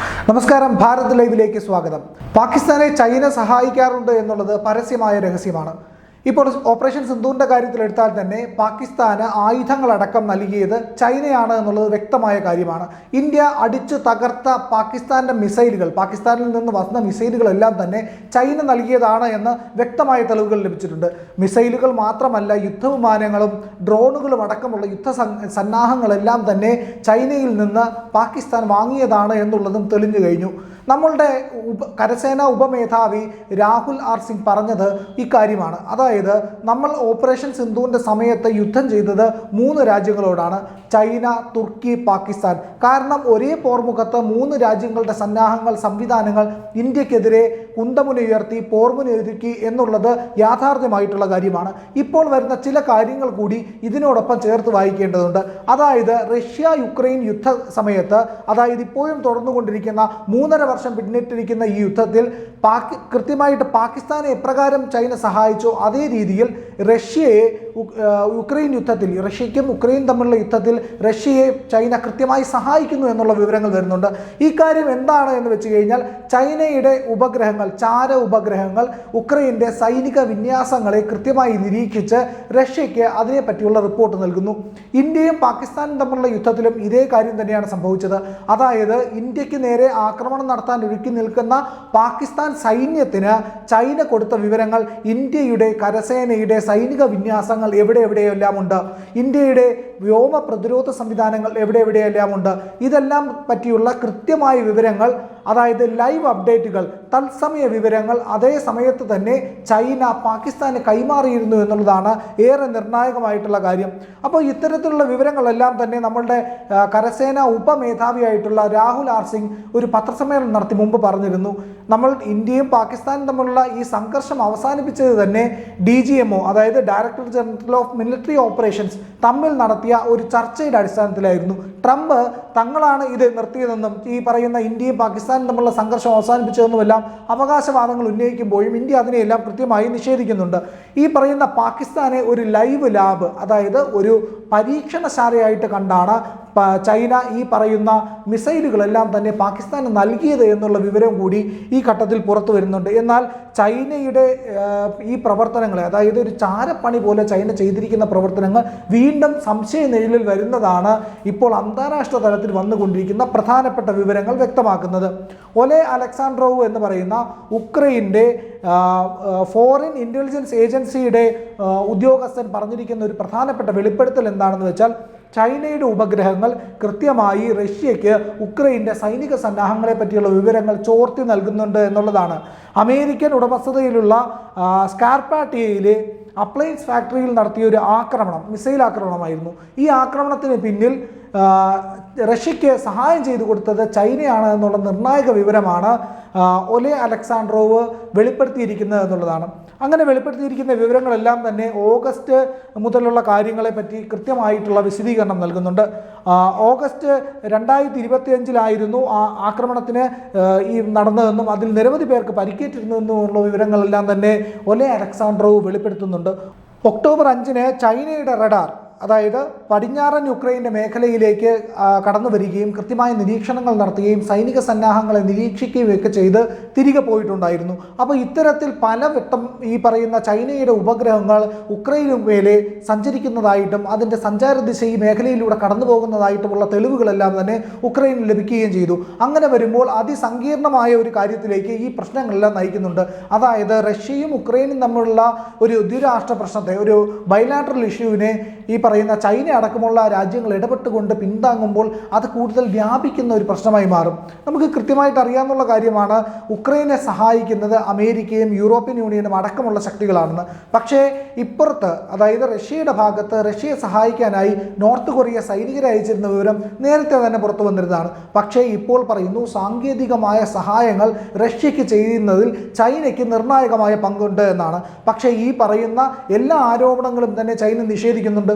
നമസ്കാരം ഭാരത് ലൈവിലേക്ക് സ്വാഗതം. പാകിസ്ഥാനെ ചൈന സഹായിക്കാറുണ്ട് എന്നുള്ളത് പരസ്യമായ രഹസ്യമാണ്. ഇപ്പോൾ ഓപ്പറേഷൻ സിന്ധുവിന്റെ കാര്യത്തിലെടുത്താൽ തന്നെ പാകിസ്ഥാന് ആയുധങ്ങളടക്കം നൽകിയത് ചൈനയാണ് എന്നുള്ളത് വ്യക്തമായ കാര്യമാണ്. ഇന്ത്യ അടിച്ചു തകർത്ത പാകിസ്ഥാന്റെ മിസൈലുകൾ പാകിസ്ഥാനിൽ നിന്ന് വന്ന മിസൈലുകളെല്ലാം തന്നെ ചൈന നൽകിയതാണ് എന്ന് വ്യക്തമായ തെളിവുകൾ ലഭിച്ചിട്ടുണ്ട്. മിസൈലുകൾ മാത്രമല്ല യുദ്ധവിമാനങ്ങളും ഡ്രോണുകളും അടക്കമുള്ള യുദ്ധ സന്നാഹങ്ങളെല്ലാം തന്നെ ചൈനയിൽ നിന്ന് പാകിസ്ഥാൻ വാങ്ങിയതാണ് എന്നുള്ളതും തെളിഞ്ഞു കഴിഞ്ഞു. നമ്മളുടെ കരസേന ഉപമേധാവി രാഹുൽ ആർ സിംഗ് പറഞ്ഞത് ഇക്കാര്യമാണ്. അതായത് നമ്മൾ ഓപ്പറേഷൻ സിന്ധുവിന്റെ സമയത്ത് യുദ്ധം ചെയ്തത് മൂന്ന് രാജ്യങ്ങളോടാണ്. ചൈന തുർക്കി പാകിസ്ഥാൻ. കാരണം ഒരേ പോർമുഖത്ത് മൂന്ന് രാജ്യങ്ങളുടെ സന്നാഹങ്ങൾ സംവിധാനങ്ങൾ ഇന്ത്യക്കെതിരെ കുന്തമുനയുയർത്തി പോർമുനയൊരുക്കി എന്നുള്ളത് യാഥാർത്ഥ്യമായിട്ടുള്ള കാര്യമാണ്. ഇപ്പോൾ വരുന്ന ചില കാര്യങ്ങൾ കൂടി ഇതിനോടൊപ്പം ചേർത്ത് വായിക്കേണ്ടതുണ്ട്. അതായത് റഷ്യ യുക്രൈൻ യുദ്ധ സമയത്ത് അതായത് ഇപ്പോഴും തുടർന്നുകൊണ്ടിരിക്കുന്ന മൂന്നര വർഷം പിന്നിട്ടിരിക്കുന്ന ഈ യുദ്ധത്തിൽ പാകി കൃത്യമായിട്ട് പാകിസ്ഥാനെ എപ്രകാരം ചൈന സഹായിച്ചോ അതേ രീതിയിൽ റഷ്യയെ യുക്രൈൻ യുദ്ധത്തിൽ റഷ്യയ്ക്കും ഉക്രൈൻ തമ്മിലുള്ള യുദ്ധത്തിൽ റഷ്യയെ ചൈന കൃത്യമായി സഹായിക്കുന്നു എന്നുള്ള വിവരങ്ങൾ വരുന്നുണ്ട്. ഈ കാര്യം എന്താണ് എന്ന് വെച്ച് കഴിഞ്ഞാൽ ചൈനയുടെ ഉപഗ്രഹങ്ങൾ ചാര ഉപഗ്രഹങ്ങൾ ഉക്രൈന്റെ സൈനിക വിന്യാസങ്ങളെ കൃത്യമായി നിരീക്ഷിച്ച് റഷ്യയ്ക്ക് അതിനെപ്പറ്റിയുള്ള റിപ്പോർട്ട് നൽകുന്നു. ഇന്ത്യയും പാകിസ്ഥാനും തമ്മിലുള്ള യുദ്ധത്തിലും ഇതേ കാര്യം തന്നെയാണ് സംഭവിച്ചത്. അതായത് ഇന്ത്യയ്ക്ക് നേരെ ആക്രമണം നടത്താൻ ഒരുക്കി നിൽക്കുന്ന പാകിസ്ഥാൻ സൈന്യത്തിന് ചൈന കൊടുത്ത വിവരങ്ങൾ ഇന്ത്യയുടെ കരസേനയുടെ സൈനിക വിന്യാസങ്ങൾ എവിടെ എവിടെയെല്ലാം ഉണ്ട്? ഇന്ത്യയുടെ വ്യോമ പ്രതിരോധ സംവിധാനങ്ങൾ എവിടെ എവിടെയെല്ലാം ഉണ്ട്? ഇതെല്ലാം പറ്റിയുള്ള കൃത്യമായ വിവരങ്ങൾ അതായത് ലൈവ് അപ്ഡേറ്റുകൾ തത്സമയ വിവരങ്ങൾ അതേ സമയത്ത് തന്നെ ചൈന പാകിസ്ഥാന് കൈമാറിയിരുന്നു എന്നുള്ളതാണ് ഏറെ നിർണായകമായിട്ടുള്ള കാര്യം. അപ്പോൾ ഇത്തരത്തിലുള്ള വിവരങ്ങളെല്ലാം തന്നെ നമ്മളുടെ കരസേന ഉപമേധാവിയായിട്ടുള്ള രാഹുൽ ആർ സിംഗ് ഒരു പത്രസമ്മേളനം നടത്തി മുമ്പ് പറഞ്ഞിരുന്നു. നമ്മൾ ഇന്ത്യയും പാകിസ്ഥാനും തമ്മിലുള്ള ഈ സംഘർഷം അവസാനിപ്പിച്ചത് തന്നെ ഡി ജി എം ഒ അതായത് director general of military operations തമ്മിൽ നടത്തിയ ഒരു ചർച്ചയുടെ അടിസ്ഥാനത്തിലായിരുന്നു ട്രംപ് തങ്ങളാണ് ഇത് നിർത്തിയതെന്നും ഈ പറയുന്ന ഇന്ത്യയും പാകിസ്ഥാനും തമ്മിലുള്ള സംഘർഷം അവസാനിപ്പിച്ചതെന്നുമെല്ലാം അവകാശവാദങ്ങൾ ഉന്നയിക്കുമ്പോഴും ഇന്ത്യ അതിനെയെല്ലാം കൃത്യമായി നിഷേധിക്കുന്നുണ്ട്. ഈ പറയുന്ന പാകിസ്ഥാനെ ഒരു ലൈവ് ലാബ് അതായത് ഒരു പരീക്ഷണശാലയായിട്ട് കണ്ടാണ് ചൈന ഈ പറയുന്ന മിസൈലുകളെല്ലാം തന്നെ പാകിസ്ഥാന് നൽകിയത് എന്നുള്ള വിവരം കൂടി ഈ ഘട്ടത്തിൽ പുറത്തു വരുന്നുണ്ട്. എന്നാൽ ചൈനയുടെ ഈ പ്രവർത്തനങ്ങളെ അതായത് ഒരു ചാരപ്പണി പോലെ ചൈന ചെയ്തിരിക്കുന്ന പ്രവർത്തനങ്ങൾ വീണ്ടും സംശയ നിഴലിൽ വരുന്നതാണ് ഇപ്പോൾ അന്താരാഷ്ട്ര തലത്തിൽ വന്നുകൊണ്ടിരിക്കുന്ന പ്രധാനപ്പെട്ട വിവരങ്ങൾ വ്യക്തമാക്കുന്നത്. ഒലെ അലക്സാൻഡ്രോവ് എന്ന് പറയുന്ന ഉക്രൈന്റെ ഫോറിൻ ഇന്റലിജൻസ് ഏജൻസിയുടെ ഉദ്യോഗസ്ഥൻ പറഞ്ഞിരിക്കുന്ന ഒരു പ്രധാനപ്പെട്ട വെളിപ്പെടുത്തൽ എന്താണെന്ന് വെച്ചാൽ ചൈനയുടെ ഉപഗ്രഹങ്ങൾ കൃത്യമായി റഷ്യയ്ക്ക് ഉക്രൈന്റെ സൈനിക സന്നാഹങ്ങളെ പറ്റിയുള്ള വിവരങ്ങൾ ചോർത്തി നൽകുന്നുണ്ട് എന്നുള്ളതാണ്. അമേരിക്കൻ ഉടമസ്ഥതയിലുള്ള സ്കാർപാട്ടിയയിലെ അപ്ലയൻസ് ഫാക്ടറിയിൽ നടത്തിയ ഒരു ആക്രമണം മിസൈൽ ആക്രമണമായിരുന്നു. ഈ ആക്രമണത്തിന് പിന്നിൽ റഷ്യയ്ക്ക് സഹായം ചെയ്തു കൊടുത്തത് ചൈനയാണ് എന്നുള്ള നിർണായക വിവരമാണ് ഒലെ അലക്സാണ്ട്രോവ് വെളിപ്പെടുത്തിയിരിക്കുന്നത് എന്നുള്ളതാണ്. അങ്ങനെ വെളിപ്പെടുത്തിയിരിക്കുന്ന വിവരങ്ങളെല്ലാം തന്നെ ഓഗസ്റ്റ് മുതലുള്ള കാര്യങ്ങളെ പറ്റി കൃത്യമായിട്ടുള്ള വിശദീകരണം നൽകുന്നുണ്ട്. ഓഗസ്റ്റ് രണ്ടായിരത്തി ഇരുപത്തി അഞ്ചിലായിരുന്നു ആ ആക്രമണത്തിന് ഈ നടന്നതെന്നും അതിൽ നിരവധി പേർക്ക് പരിക്കേറ്റിരുന്നതെന്നുമുള്ള വിവരങ്ങളെല്ലാം തന്നെ ഒലെ അലക്സാണ്ട്രോവ് വെളിപ്പെടുത്തുന്നുണ്ട്. ഒക്ടോബർ അഞ്ചിന് ചൈനയുടെ റഡാർ അതായത് പടിഞ്ഞാറൻ യുക്രൈന്റെ മേഖലയിലേക്ക് കടന്നു വരികയും കൃത്യമായ നിരീക്ഷണങ്ങൾ നടത്തുകയും സൈനിക സന്നാഹങ്ങളെ നിരീക്ഷിക്കുകയും ഒക്കെ ചെയ്ത് തിരികെ പോയിട്ടുണ്ടായിരുന്നു. അപ്പോൾ ഇത്തരത്തിൽ പല വട്ടം ഈ പറയുന്ന ചൈനയുടെ ഉപഗ്രഹങ്ങൾ ഉക്രൈനു മേലെ സഞ്ചരിക്കുന്നതായിട്ടും അതിന്റെ സഞ്ചാര ദിശ ഈ മേഖലയിലൂടെ കടന്നു പോകുന്നതായിട്ടുമുള്ള തെളിവുകളെല്ലാം തന്നെ ഉക്രൈനിൽ ലഭിക്കുകയും ചെയ്തു. അങ്ങനെ വരുമ്പോൾ അതിസങ്കീർണമായ ഒരു കാര്യത്തിലേക്ക് ഈ പ്രശ്നങ്ങളെല്ലാം നയിക്കുന്നുണ്ട്. അതായത് റഷ്യയും ഉക്രൈനും തമ്മിലുള്ള ഒരു ദ്വിരാഷ്ട്ര പ്രശ്നത്തെ ഒരു ബൈലാട്രൽ ഇഷ്യൂവിനെ ഈ പറയുന്ന ചൈന അടക്കമുള്ള രാജ്യങ്ങൾ ഇടപെട്ടുകൊണ്ട് പിന്താങ്ങുമ്പോൾ അത് കൂടുതൽ വ്യാപിക്കുന്ന ഒരു പ്രശ്നമായി മാറും. നമുക്ക് കൃത്യമായിട്ട് അറിയാമെന്നുള്ള കാര്യമാണ് ഉക്രൈനെ സഹായിക്കുന്നത് അമേരിക്കയും യൂറോപ്യൻ യൂണിയനും അടക്കമുള്ള ശക്തികളാണെന്ന്. പക്ഷേ ഇപ്പുറത്ത് അതായത് റഷ്യയുടെ ഭാഗത്ത് റഷ്യയെ സഹായിക്കാനായി നോർത്ത് കൊറിയ സൈനികരെ അയച്ചിരുന്ന വിവരം നേരത്തെ തന്നെ പുറത്തു വന്നിരുന്നതാണ്. പക്ഷേ ഇപ്പോൾ പറയുന്നു സാങ്കേതികമായ സഹായങ്ങൾ റഷ്യയ്ക്ക് ചെയ്യുന്നതിൽ ചൈനയ്ക്ക് നിർണായകമായ പങ്കുണ്ട് എന്നാണ്. പക്ഷേ ഈ പറയുന്ന എല്ലാ ആരോപണങ്ങളും തന്നെ ചൈന നിഷേധിക്കുന്നുണ്ട്.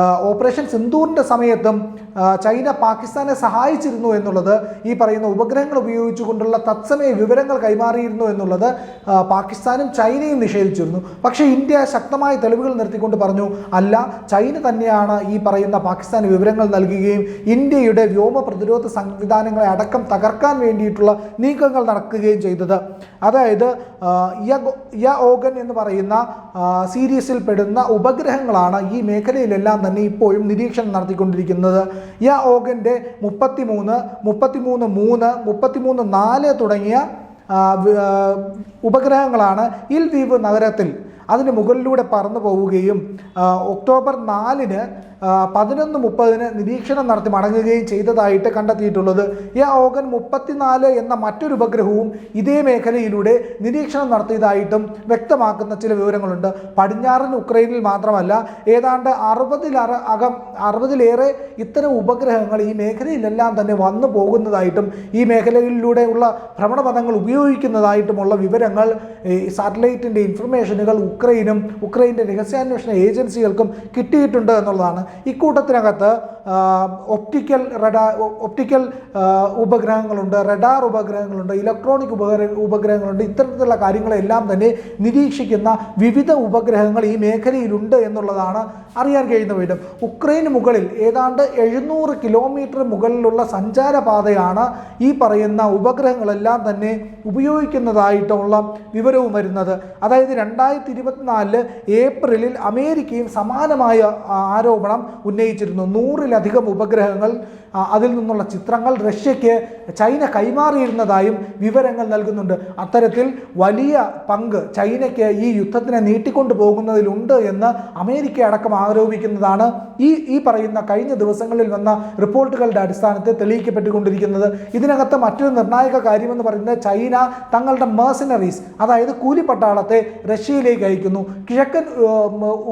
ഓപ്പറേഷൻ സിന്ദൂറിന്റെ സമയത്തും ചൈന പാകിസ്ഥാനെ സഹായിച്ചിരുന്നു എന്നുള്ളത് ഈ പറയുന്ന ഉപഗ്രഹങ്ങൾ ഉപയോഗിച്ചുകൊണ്ടുള്ള തത്സമയ വിവരങ്ങൾ കൈമാറിയിരുന്നു എന്നുള്ളത് പാകിസ്ഥാനും ചൈനയും നിഷേധിച്ചിരുന്നു. പക്ഷേ ഇന്ത്യ ശക്തമായ തെളിവുകൾ നിർത്തിക്കൊണ്ട് പറഞ്ഞു അല്ല ചൈന തന്നെയാണ് ഈ പറയുന്ന പാകിസ്ഥാന് വിവരങ്ങൾ നൽകുകയും ഇന്ത്യയുടെ വ്യോമ പ്രതിരോധ സംവിധാനങ്ങളെ അടക്കം തകർക്കാൻ വേണ്ടിയിട്ടുള്ള നീക്കങ്ങൾ നടക്കുകയും ചെയ്തത്. അതായത് യ- ഓഗൻ എന്ന് പറയുന്ന സീരീസിൽ പെടുന്ന ഉപഗ്രഹങ്ങളാണ് ഈ മേഖലയിലെല്ലാം തന്നെ ഇപ്പോഴും നിരീക്ഷണം നടത്തിക്കൊണ്ടിരിക്കുന്നത്. യ ഓഗന്റെ മുപ്പത്തിമൂന്ന് മുപ്പത്തിമൂന്ന് മൂന്ന് മുപ്പത്തിമൂന്ന് നാല് തുടങ്ങിയ ഉപഗ്രഹങ്ങളാണ് ഇൽ ദ്വീപ് നഗരത്തിൽ അതിന് മുകളിലൂടെ പറന്നു പോവുകയും ഒക്ടോബർ നാലിന് പതിനൊന്ന് മുപ്പതിന് നിരീക്ഷണം നടത്തി മടങ്ങുകയും ചെയ്തതായിട്ട് കണ്ടെത്തിയിട്ടുള്ളത്. ഈ ഓഗൻ മുപ്പത്തിനാല് എന്ന മറ്റൊരു ഉപഗ്രഹവും ഇതേ മേഖലയിലൂടെ നിരീക്ഷണം നടത്തിയതായിട്ടും വ്യക്തമാക്കുന്ന ചില വിവരങ്ങളുണ്ട്. പടിഞ്ഞാറൻ ഉക്രൈനിൽ മാത്രമല്ല ഏതാണ്ട് അറുപതിലറ അകം അറുപതിലേറെ ഇത്തരം ഉപഗ്രഹങ്ങൾ ഈ മേഖലയിലെല്ലാം തന്നെ വന്നു പോകുന്നതായിട്ടും ഈ മേഖലയിലൂടെയുള്ള ഭ്രമണപഥങ്ങൾ ഉപയോഗിക്കുന്നതായിട്ടുമുള്ള വിവരങ്ങൾ സാറ്റലൈറ്റിന്റെ ഇൻഫർമേഷനുകൾ ഉക്രൈനും ഉക്രൈന്റെ രഹസ്യാന്വേഷണ ഏജൻസികൾക്കും കിട്ടിയിട്ടുണ്ട് എന്നുള്ളതാണ്. ഇക്കൂട്ടത്തിനകത്ത് ഒപ്റ്റിക്കൽ റഡാ ഒപ്റ്റിക്കൽ ഉപഗ്രഹങ്ങളുണ്ട് റഡാർ ഉപഗ്രഹങ്ങളുണ്ട് ഇലക്ട്രോണിക് ഉപഗ്രഹ ഉപഗ്രഹങ്ങളുണ്ട് ഇത്തരത്തിലുള്ള കാര്യങ്ങളെല്ലാം തന്നെ നിരീക്ഷിക്കുന്ന വിവിധ ഉപഗ്രഹങ്ങൾ ഈ മേഖലയിലുണ്ട് എന്നുള്ളതാണ് അറിയാൻ കഴിയുന്ന വിധം ഉക്രൈന് മുകളിൽ ഏതാണ്ട് എഴുന്നൂറ് കിലോമീറ്റർ മുകളിലുള്ള സഞ്ചാരപാതയാണ് ഈ പറയുന്ന ഉപഗ്രഹങ്ങളെല്ലാം തന്നെ ഉപയോഗിക്കുന്നതായിട്ടുള്ള വിവരവും വരുന്നത്. അതായത് രണ്ടായിരത്തി ഇരുപത്തിനാലിൽ ഏപ്രിലിൽ അമേരിക്കയും സമാനമായ ആരോപണം ഉന്നയിച്ചിരുന്നു. നൂറിലധികം ഉപഗ്രഹങ്ങൾ അതിൽ നിന്നുള്ള ചിത്രങ്ങൾ റഷ്യയ്ക്ക് ചൈന കൈമാറിയിരുന്നതായും വിവരങ്ങൾ നൽകുന്നുണ്ട്. അത്തരത്തിൽ വലിയ പങ്ക് ചൈനയ്ക്ക് ഈ യുദ്ധത്തിനെ നീട്ടിക്കൊണ്ടു പോകുന്നതിലുണ്ട് എന്ന് അമേരിക്ക അടക്കം ആരോപിക്കുന്നതാണ് ഈ ഈ പറയുന്ന കഴിഞ്ഞ ദിവസങ്ങളിൽ വന്ന റിപ്പോർട്ടുകളുടെ അടിസ്ഥാനത്തിൽ തെളിയിക്കപ്പെട്ടുകൊണ്ടിരിക്കുന്നത്. ഇതിനകത്ത് മറ്റൊരു നിർണായക കാര്യമെന്ന് പറയുന്നത് ചൈന തങ്ങളുടെ മേഴ്സനറീസ് അതായത് കൂലിപ്പട്ടാളത്തെ റഷ്യയിലേക്ക് അയക്കുന്നു. കിഴക്കൻ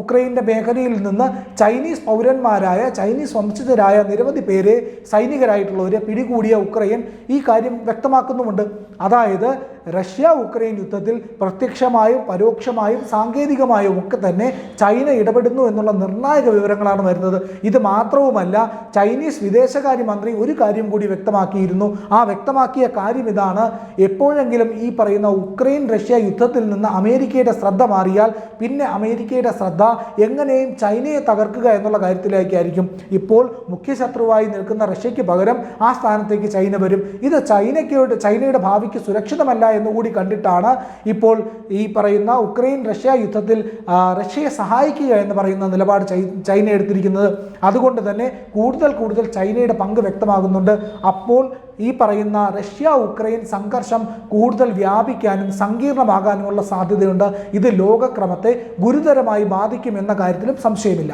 ഉക്രൈന്റെ മേഖലയിൽ നിന്ന് ചൈനീസ് പൗരന്മാരായ ചൈനീസ് വംശജരായ നിരവധി പേരെ സൈനികരായിട്ടുള്ളവരെ പിടികൂടിയ ഉക്രൈൻ ഈ കാര്യം വ്യക്തമാക്കുന്നുമുണ്ട്. അതായത് റഷ്യ ഉക്രൈൻ യുദ്ധത്തിൽ പ്രത്യക്ഷമായും പരോക്ഷമായും സാങ്കേതികമായും ഒക്കെ തന്നെ ചൈന ഇടപെടുന്നു എന്നുള്ള നിർണായക വിവരങ്ങളാണ് വരുന്നത്. ഇത് മാത്രവുമല്ല ചൈനീസ് വിദേശകാര്യമന്ത്രി ഒരു കാര്യം കൂടി വ്യക്തമാക്കിയിരുന്നു. ആ വ്യക്തമാക്കിയ കാര്യം ഇതാണ്. എപ്പോഴെങ്കിലും ഈ പറയുന്ന ഉക്രൈൻ റഷ്യ യുദ്ധത്തിൽ നിന്ന് അമേരിക്കയുടെ ശ്രദ്ധ മാറിയാൽ പിന്നെ അമേരിക്കയുടെ ശ്രദ്ധ എങ്ങനെയും ചൈനയെ തകർക്കുക എന്നുള്ള കാര്യത്തിലേക്കായിരിക്കും. ഇപ്പോൾ മുഖ്യ ശത്രുവായി നിൽക്കുന്ന റഷ്യയ്ക്ക് പകരം ആ സ്ഥാനത്തേക്ക് ചൈന വരും. ഇത് ചൈനയ്ക്ക് ചൈനയുടെ ഭാവിക്ക് സുരക്ഷിതമല്ല എന്നുകൂടി കണ്ടിട്ടാണ് ഇപ്പോൾ ഈ പറയുന്ന ഉക്രൈൻ റഷ്യ യുദ്ധത്തിൽ റഷ്യയെ സഹായിക്കുക എന്ന് പറയുന്ന നിലപാട് ചൈന എടുത്തിരിക്കുന്നത്. അതുകൊണ്ട് തന്നെ കൂടുതൽ കൂടുതൽ ചൈനയുടെ പങ്ക് വ്യക്തമാകുന്നുണ്ട്. അപ്പോൾ ഈ പറയുന്ന റഷ്യ ഉക്രൈൻ സംഘർഷം കൂടുതൽ വ്യാപിക്കാനും സങ്കീർണമാകാനുമുള്ള സാധ്യതയുണ്ട്. ഇത് ലോകക്രമത്തെ ഗുരുതരമായി ബാധിക്കുമെന്ന കാര്യത്തിലും സംശയമില്ല.